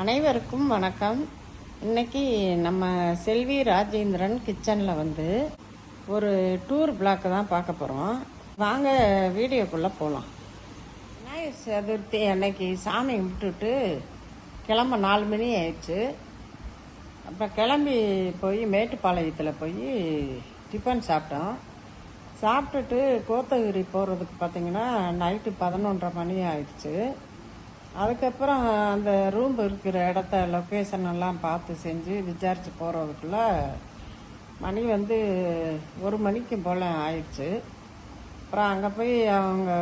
அனைவருக்கும் வணக்கம். இன்னைக்கு நம்ம செல்வி ராஜேந்திரன் கிச்சனில் வந்து ஒரு டூர் பிளாக் தான் பார்க்க போகிறோம் வாங்க வீடியோக்குள்ளே போகலாம் விநாயகர் சதுர்த்தி அன்னைக்கு சாமி கும்பிட்டுட்டு கிளம்ப நாலு மணி ஆயிடுச்சு. அப்புறம் கிளம்பி போய் மேட்டுப்பாளையத்தில் போய் டிஃபன் சாப்பிட்டோம். சாப்பிட்டுட்டு கோத்தகிரி போகிறதுக்கு பார்த்தீங்கன்னா நைட்டு பதினொன்றரை மணி ஆயிடுச்சு. அதுக்கப்புறம் அந்த ரூம் இருக்கிற இடத்த லொக்கேஷன் எல்லாம் பார்த்து செஞ்சு விசாரித்து போகிறதுக்குள்ள மணி வந்து ஒரு மணிக்கு போல் ஆயிடுச்சு. அப்புறம் அங்கே போய் அவங்க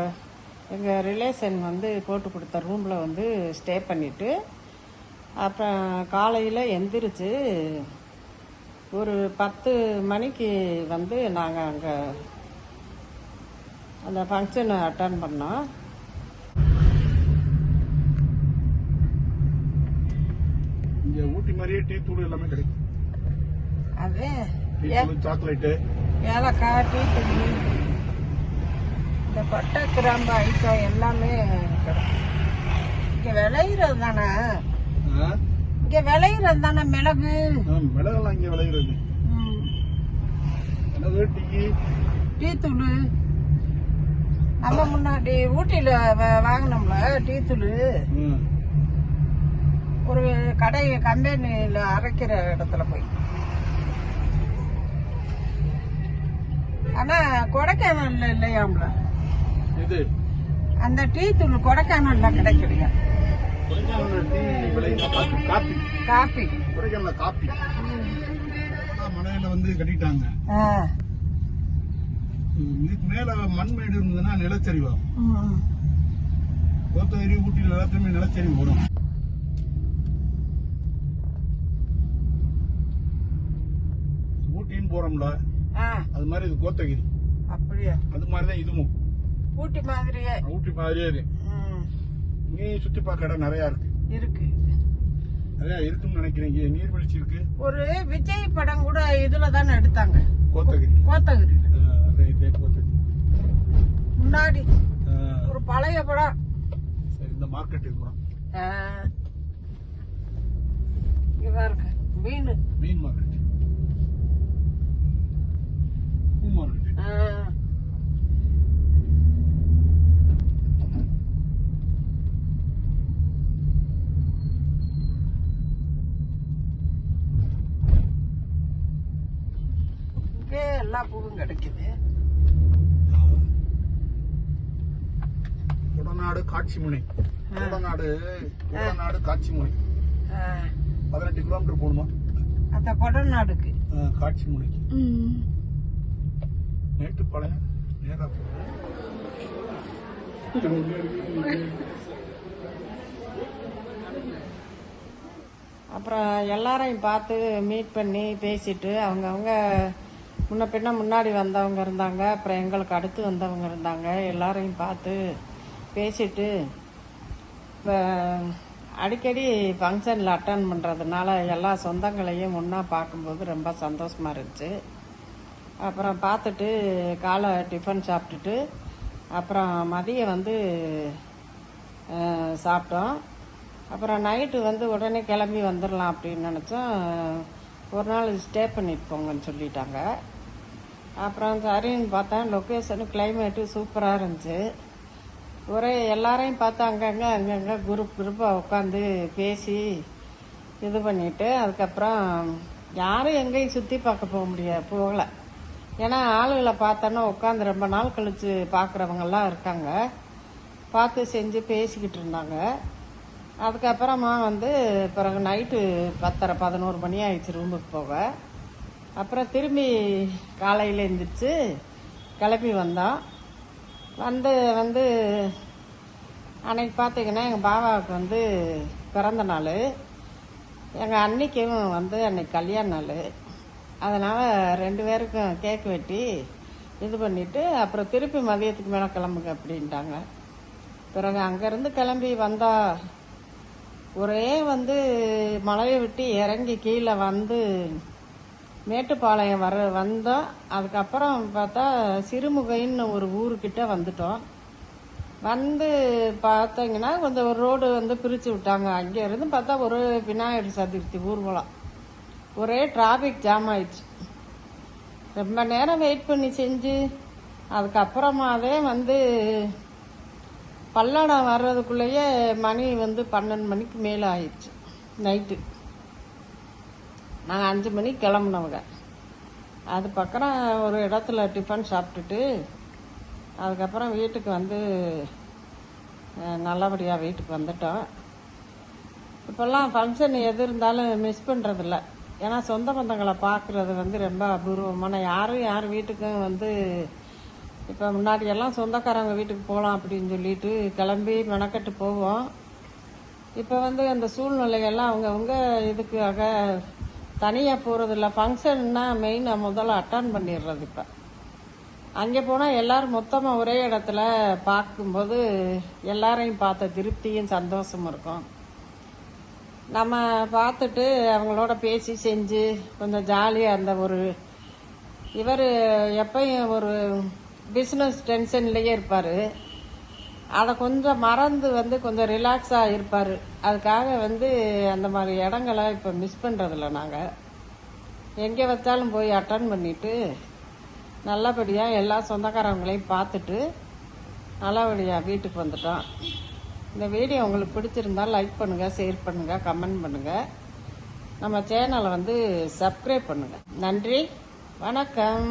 எங்கள் ரிலேஷன் வந்து போட்டு கொடுத்த ரூமில் வந்து ஸ்டே பண்ணிவிட்டு அப்புறம் காலையில் எந்திரிச்சு ஒரு பத்து மணிக்கு வந்து நாங்கள் அங்கே அந்த ஃபங்க்ஷனை அட்டன் பண்ணோம். இங்க ஊட்டி மாதிரியே டீ தூள் எல்லாமே கிடைக்கும். அது டீ தூள் சாக்லேட்டு. ஏலக்காய் டீ தண்ணி இந்த பட்டை கிராம்பு ஐட்டம் எல்லாமே கிடைக்கும். இங்கே விளையிறது தானே? இங்கே விளையிறது தானே மிளகு? மிளகெல்லாம் இங்க விளையிறது. மிளகு டீ. டீ தூள். நம்ம முன்னாடி ஊட்டியில் வாங்கினோம்ல டீ தூள். ம். ஒரு கடை கம்பெனியில் அரைக்கிற இடத்துல போய். ஆனா கொடைக்கானல்ல இல்லையாம்ல? அந்த டீ தூள் கொடைக்கானல்ல கிடைக்கலையா? காப்பி. கொடைக்கானல்ல காப்பி. மலையில வந்து கட்டிட்டாங்க. இதுக்கு மேல மண்மேடு இருந்ததுன்னா நிலச்சரிவாகும். கோத்தகிரி ஊட்டியில் எல்லாத்துலயுமே நிலச்சரிவு வரும். ஊட்டின்னு போறோம்ல. ஆ, அது மாதிரி இது கோத்தகிரி. அப்படியா? அது மாதிரி தான் இதுவும். ஊட்டி மாதிரியே. ஊட்டி மாதிரியே இருக்கு. ம், இங்கேயும் சுத்தி பார்க்க இடம் நிறைய இருக்கு. இருக்கு. நிறைய இருக்குன்னு நினைக்கிறேன் இங்க நீர்வீழ்ச்சி இருக்கு. ஒரு விஜய் படம் கூட இதுல தானே எடுத்தாங்க. கோத்தகிரி. கோத்தகிரி இதே கோத்தகிரி. முன்னாடி ஒரு பழைய படம். சரி இந்த மார்க்கெட் இருக்கிறோம். இங்க பாருங்க மீன். மீன் மார்க்கெட் எல்லா பூவும் கிடைக்குது. குடநாடு காட்சி முனை குடநாடு குடநாடு காட்சி முனை. பதினெட்டு கிலோமீட்டர் போகணுமா? அந்த கொடநாடுக்கு காட்சி முனைக்கு மேட்டுப்பாளையம் நேரா போகணும். அப்புறம் எல்லாரையும் பார்த்து மீட் பண்ணி பேசிட்டு அவங்கவுங்க முன்ன பின்ன முன்னாடி வந்தவங்க இருந்தாங்க அப்புறம் எங்களுக்கு அடுத்து வந்தவங்க இருந்தாங்க. எல்லாரையும் பார்த்து பேசிட்டு இப்போ அடிக்கடி ஃபங்க்ஷனில் அட்டன் பண்ணுறதுனால எல்லா சொந்தங்களையும் ஒன்றா பார்க்கும்போது ரொம்ப சந்தோஷமாக இருந்துச்சு. அப்புறம் பார்த்துட்டு காலை டிஃபன் சாப்பிட்டுட்டு அப்புறம் மதியம் வந்து சாப்பிட்டோம். அப்புறம் நைட்டு வந்து உடனே கிளம்பி வந்துடலாம் அப்படின்னு நினச்சோம். ஒரு நாள் ஸ்டே பண்ணிட்டு போங்கன்னு சொல்லிட்டாங்க. அப்புறம் சரின்னு பார்த்தேன் லொக்கேஷனு கிளைமேட்டு சூப்பராக இருந்துச்சு. ஒரே எல்லாரையும் பார்த்து அங்கங்கே அங்கங்கே குரூப் குரூப்பாக உட்காந்து பேசி இது பண்ணிவிட்டு அதுக்கப்புறம் யாரும் எங்கேயும் சுற்றி பார்க்க போக முடியாது போகலை. ஏன்னா ஆளுகளை பார்த்தோன்னா உட்காந்து ரொம்ப நாள் கழித்து பார்க்குறவங்கெல்லாம் இருக்காங்க. பார்த்து செஞ்சு பேசிக்கிட்டு இருந்தாங்க. அதுக்கப்புறமா வந்து பிறகு நைட்டு பத்தரை பதினோரு மணி ஆயிடுச்சு ரூமுக்கு போக. அப்புறம் திரும்பி காலையில் எழுந்திரிச்சு கிளம்பி வந்தோம் வந்து வந்து அன்னைக்கு பார்த்தீங்கன்னா எங்கள் பாபாவுக்கு வந்து பிறந்த நாள். எங்கள் அன்னைக்கும் வந்து அன்னைக்கு கல்யாண நாள். அதனால் ரெண்டு பேருக்கும் கேக் வெட்டி இது பண்ணிவிட்டு அப்புறம் திருப்பி மதியத்துக்கு மேலே கிளம்புங்க அப்படின்ட்டாங்க. பிறகு அங்கேருந்து கிளம்பி வந்தா ஒரே வந்து மலையை விட்டு இறங்கி கீழே வந்து மேட்டுப்பாளையம் வர வந்தோம் அதுக்கப்புறம் பார்த்தா சிறுமுகைன்னு ஒரு ஊருக்கிட்ட வந்துட்டோம். வந்து பார்த்தீங்கன்னா கொஞ்சம் ஒரு ரோடு வந்து பிரித்து விட்டாங்க. அங்கே இருந்து பார்த்தா ஒரு விநாயகர் சதுர்த்தி ஊர்வலம் ஒரே டிராஃபிக் ஜாம் ஆயிடுச்சு. ரொம்ப நேரம் வெயிட் பண்ணி செஞ்சு அதுக்கப்புறமாவே வந்து பல்லடம் வர்றதுக்குள்ளேயே மணி வந்து பன்னெண்டு மணிக்கு மேலே ஆயிடுச்சு. நைட்டு நாங்கள் அஞ்சு மணிக்கு கிளம்புனவங்க. அது பக்கம் ஒரு இடத்துல டிஃபன் சாப்பிட்டுட்டு அதுக்கப்புறம் வீட்டுக்கு வந்து நல்லபடியாக வீட்டுக்கு வந்துட்டோம். இப்போல்லாம் ஃபங்க்ஷன் எது இருந்தாலும் மிஸ் பண்ணுறதில்ல ஏன்னா சொந்த பந்தங்களை பார்க்குறது வந்து ரொம்ப அபூர்வமான யாரும் யார் வீட்டுக்கும் வந்து இப்போ முன்னாடியெல்லாம் சொந்தக்காரங்க வீட்டுக்கு போகலாம் அப்படின்னு சொல்லிட்டு கிளம்பி மெனக்கட்டு போவோம். இப்போ வந்து அந்த சூழ்நிலையெல்லாம் அவங்கவுங்க இதுக்காக தனியாக போகிறதில்ல ஃபங்க்ஷன்னா மெயினாக முதல்ல அட்டன் பண்ணிடுறது இப்போ. அங்கே போனால் எல்லோரும் மொத்தமாக ஒரே இடத்துல பார்க்கும்போது எல்லாரையும் பார்த்த திருப்தியும் சந்தோஷமும் இருக்கும். நம்ம பார்த்துட்டு அவங்களோட பேசி செஞ்சு கொஞ்சம் ஜாலியாக அந்த ஒரு இவர் எப்பயும் ஒரு பிஸ்னஸ் டென்ஷன்லேயே இருப்பார். அதை கொஞ்சம் மறந்து வந்து கொஞ்சம் ரிலாக்ஸாக இருப்பார். அதுக்காக வந்து அந்த மாதிரி இடங்களை இப்போ மிஸ் பண்ணுறதில்ல நாங்கள் எங்கே வச்சாலும் போய் அட்டன் பண்ணிவிட்டு நல்லபடியாக எல்லா சொந்தக்காரங்களையும் பார்த்துட்டு நல்லபடியாக வீட்டுக்கு வந்துட்டோம். இந்த வீடியோ உங்களுக்கு பிடிச்சிருந்தா லைக் பண்ணுங்கள் ஷேர் பண்ணுங்கள் கமெண்ட் பண்ணுங்கள் நம்ம சேனலை வந்து சப்ஸ்கிரைப் பண்ணுங்கள் நன்றி வணக்கம்.